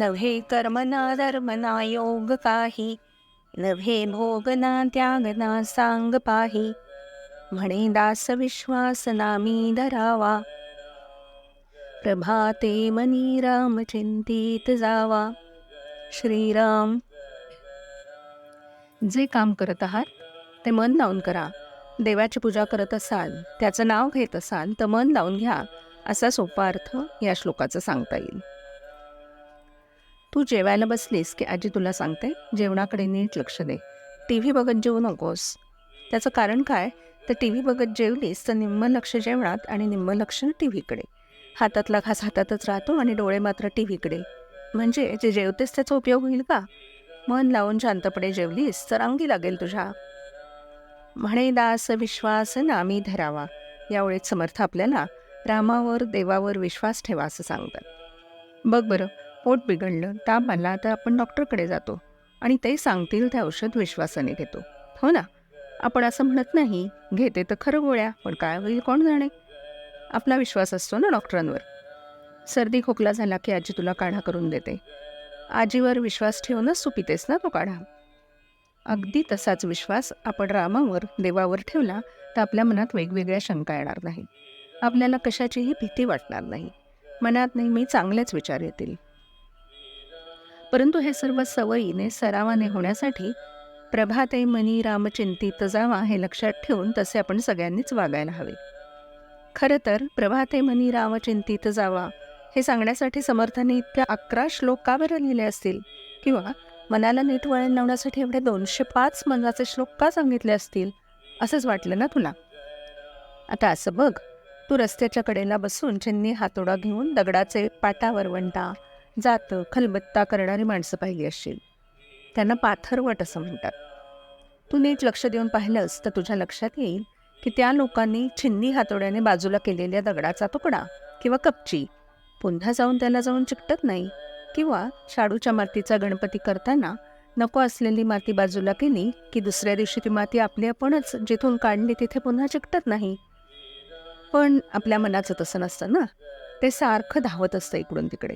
नव्हे कर्मना धर्मना योग काही नव्हे भोगना त्यागना सांग पाही. म्हणे दास विश्वास नामी धरावा. प्रभाते मनी राम चिंतित जावा. श्रीराम. जे काम करत आहात ते मन लावून करा. देवाची पूजा करत असाल त्याचं नाव घेत असाल तर मन लावून घ्या. असा सोपा अर्थ या श्लोकाचा सांगता येईल. तू जेवायला बसलीस की आजी तुला सांगते? जेवणाकडे नीट लक्ष दे. टी व्ही बघत जेवू नकोस. त्याचं कारण काय? तर टी व्ही बघत जेवलीस तर निम्म लक्ष जेवणात आणि निम्म लक्ष टी व्हीकडे हातातला घास हातातच राहतो आणि डोळे मात्र टी व्हीकडे म्हणजे जे जेवतेस त्याचा उपयोग होईल का? मन लावून शांतपणे जेवलीस तर अंगी लागेल तुझ्या. म्हणे दास विश्वास नामी धरावा. यावेळेत समर्थ आपल्याला रामावर देवावर विश्वास ठेवा असं सांगतात. बघ बरं पोट बिघडलं ताप आला तर आपण डॉक्टरकडे जातो आणि ते सांगतील ते औषध विश्वासाने घेतो. हो ना? आपण असं म्हणत नाही घेते तर खरं गोळ्या पण काय होईल कोण जाणे? आपला विश्वास असतो ना डॉक्टरांवर. सर्दी खोकला झाला की आजी तुला काढा करून देते. आजीवर विश्वास ठेवूनच तू पितेस ना तो काढा. अगदी तसाच विश्वास आपण रामावर देवावर ठेवला तर आपल्या मनात वेगवेगळ्या शंका येणार नाही आपल्याला कशाचीही भीती वाटणार नाही. मनात नेहमी चांगलेच विचार येतील. परंतु हे सर्व सवयीने सरावाने होण्यासाठी प्रभाते मनी रामचिंतित जावा हे लक्षात ठेवून तसे आपण सगळ्यांनीच वागायला हवे. खरं तर प्रभाते मनी रामचिंतित जावा हे सांगण्यासाठी समर्थाने इतक्या अकरा श्लोक का बरं लिहिले असतील? किंवा मनाला नीट वळण लावण्यासाठी एवढे दोनशे पाच मनाचे श्लोक का सांगितले असतील? असंच वाटलं ना तुला? आता असं बघ. तू रस्त्याच्या कडेला बसून चिन्नी हातोडा घेऊन दगडाचे पाटा वरवंटा जातं खलबत्ता करणारी माणसं पाहिली असतील त्यांना पाथरवट असं म्हणतात. तू नीट लक्ष देऊन पाहिलंस तर तुझ्या लक्षात येईल की त्या लोकांनी छिन्नी हातोड्याने बाजूला केलेल्या दगडाचा तुकडा किंवा कपची. पुन्हा जाऊन त्याला जाऊन चिकटत नाही किंवा शाडूच्या मातीचा गणपती करताना नको असलेली माती बाजूला केली की दुसऱ्या दिवशी ती माती आपली आपणच जिथून काढली तिथे पुन्हा चिकटत नाही. पण आपल्या मनाचं तसं नसतं ना? ते सारखं धावत असतं इकडून तिकडे.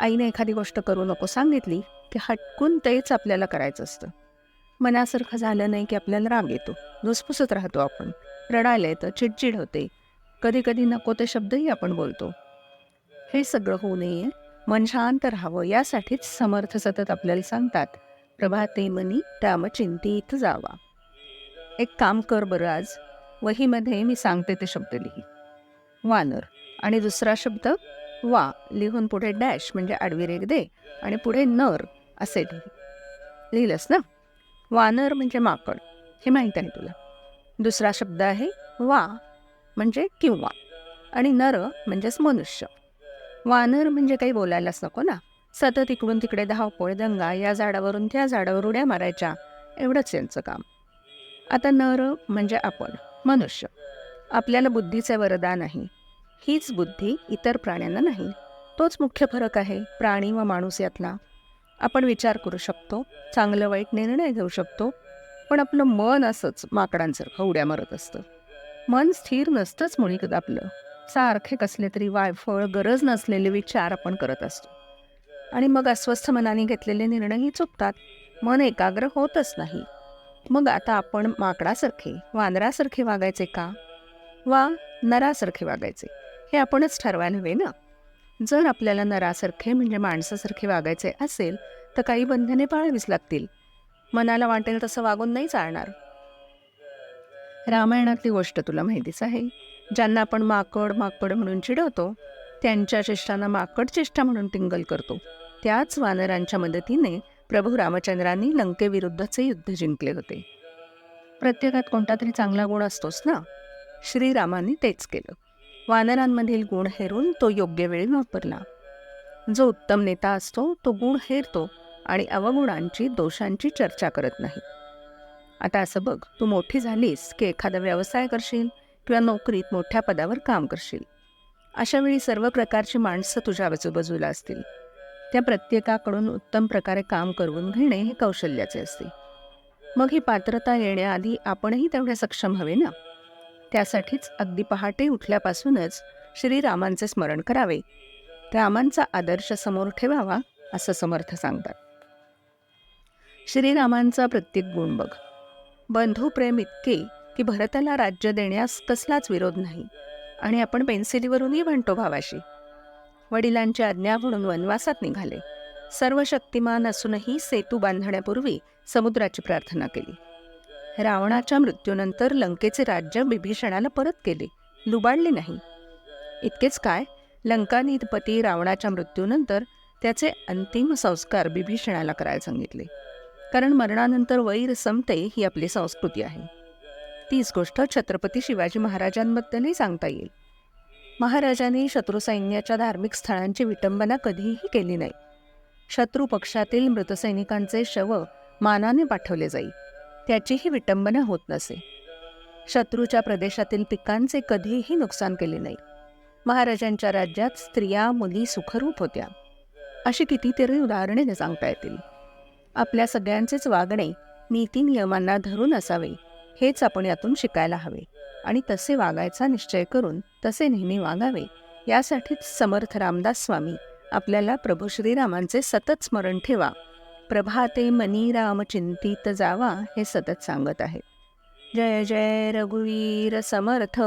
आईने एखादी गोष्ट करू नको सांगितली की हटकून तेच आपल्याला करायचं असतं. मनासारखं झालं नाही की आपल्याला राग येतो. धुसफुसत राहतो आपण. रडायला येतं चिडचिड होते. कधी कधी नको ते शब्दही आपण बोलतो. हे सगळं होऊ नये. मन शांत राहावं. यासाठीच समर्थ सतत आपल्याला सांगतात प्रभाते मनी रामचिंतीत जावा. एक काम कर बरं आज. वहीमध्ये मी सांगते ते शब्द लिही. वानर. आणि दुसरा शब्द? वा लिहून पुढे डॅश म्हणजे आडवी रेग दे आणि पुढे नर असे लिहिलंस ना? वानर म्हणजे माकड. हे माहीत आहे तुला. दुसरा शब्द आहे वा म्हणजे किंवा आणि नर म्हणजेच मनुष्य. वानर म्हणजे काही बोलायलाच नको ना? सतत इकडून तिकडे धावपोळ दंगा या झाडावरून त्या झाडावर उड्या मारायच्या. एवढंच यांचं काम. आता नर म्हणजे आपण मनुष्य. आपल्याला बुद्धीचे वरदान आहे. हीच बुद्धी इतर प्राण्यांना नाही. तोच मुख्य फरक आहे प्राणी व माणूस यातला आपण विचार करू शकतो चांगलं वाईट निर्णय घेऊ शकतो पण आपलं मन असंच माकडांसारखं उड्या मारत असतं. मन स्थिर नसतंच मुळी आपलं सारखे कसले तरी वायफळ गरज नसलेले विचार आपण करत असतो. आणि मग अस्वस्थ मनाने घेतलेले निर्णयही चुकतात. मन एकाग्र होतच नाही. मग आता आपण माकडासारखे वानरासारखे वागायचे का? वा नरासारखे वागायचे. हे आपणच ठरवायला हवे ना? जर आपल्याला नरासारखे म्हणजे माणसासारखे वागायचे असेल तर काही बंधने पाळावीच लागतील. मनाला वाटेल तसं वागून नाही चालणार. रामायणातली गोष्ट तुला माहितीच आहे. ज्यांना आपण माकड माकड म्हणून चिडवतो त्यांच्या चेष्टांना माकड चेष्टा म्हणून टिंगल करतो. त्याच वानरांच्या मदतीने प्रभू रामचंद्रांनी लंकेविरुद्धचे युद्ध जिंकले होते. प्रत्येकात कोणता तरी चांगला गुण असतोच ना? श्रीरामांनी तेच केलं. वानरांमधील गुण हेरून तो योग्य वेळी वापरला. जो उत्तम नेता असतो तो गुण हेरतो आणि अवगुणांची दोषांची चर्चा करत नाही. आता असं बघ तू मोठी झालीस की एखादा व्यवसाय करशील किंवा नोकरीत मोठ्या पदावर काम करशील. अशा वेळी सर्व प्रकारची माणसं तुझ्या आजूबाजूला असतील. त्या प्रत्येकाकडून उत्तम प्रकारे काम करून घेणे हे कौशल्याचे असते. मग ही पात्रता येण्याआधी आपणही तेवढे सक्षम हवे ना? त्यासाठीच अगदी पहाटे उठल्यापासूनच श्रीरामांचे स्मरण करावे. रामांचा आदर्श समोर ठेवावा असं समर्थ सांगतात. श्रीरामांचा प्रत्येक गुण बघ. बंधुप्रेम इतके की भरताला राज्य देण्यास कसलाच विरोध नाही. आणि आपण पेन्सिलीवरूनही म्हणतो भावाशी. वडिलांची आज्ञा म्हणून वनवासात निघाले. सर्व शक्तिमान असूनही सेतू बांधण्यापूर्वी समुद्राची प्रार्थना केली. रावणाच्या मृत्यूनंतर लंकेचे राज्य बिभीषणाला परत केले. लुबाडले नाही. इतकेच काय? लंकानिधपती रावणाच्या मृत्यूनंतर त्याचे अंतिम संस्कार बिभीषणाला करायला सांगितले. कारण मरणानंतर वैर संपते ही आपली संस्कृती आहे. तीच गोष्ट छत्रपती शिवाजी महाराजांबद्दलही सांगता येईल. महाराजांनी शत्रुसैन्याच्या धार्मिक स्थळांची विटंबना कधीही केली नाही. शत्रू पक्षातील शव मानाने पाठवले जाई. त्याचीही विटंबना होत नसे. शत्रूच्या प्रदेशातील पिकांचे कधीही नुकसान केले नाही. महाराजांच्या राज्यात स्त्रिया मुली सुखरूप होत्या. अशी कितीतरी उदाहरणे सांगता येतील. आपल्या सगळ्यांचेच वागणे नीती नियमांना धरून असावे हेच आपण यातून शिकायला हवे. आणि तसे वागायचा निश्चय करून तसे नेहमी वागावे यासाठीच समर्थ रामदास स्वामी आपल्याला प्रभू श्रीरामांचे सतत स्मरण ठेवा. प्रभाते मनी राम चिंतित जावा हे सतत सांगत आहेत. जय जय रघुवीर समर्थ.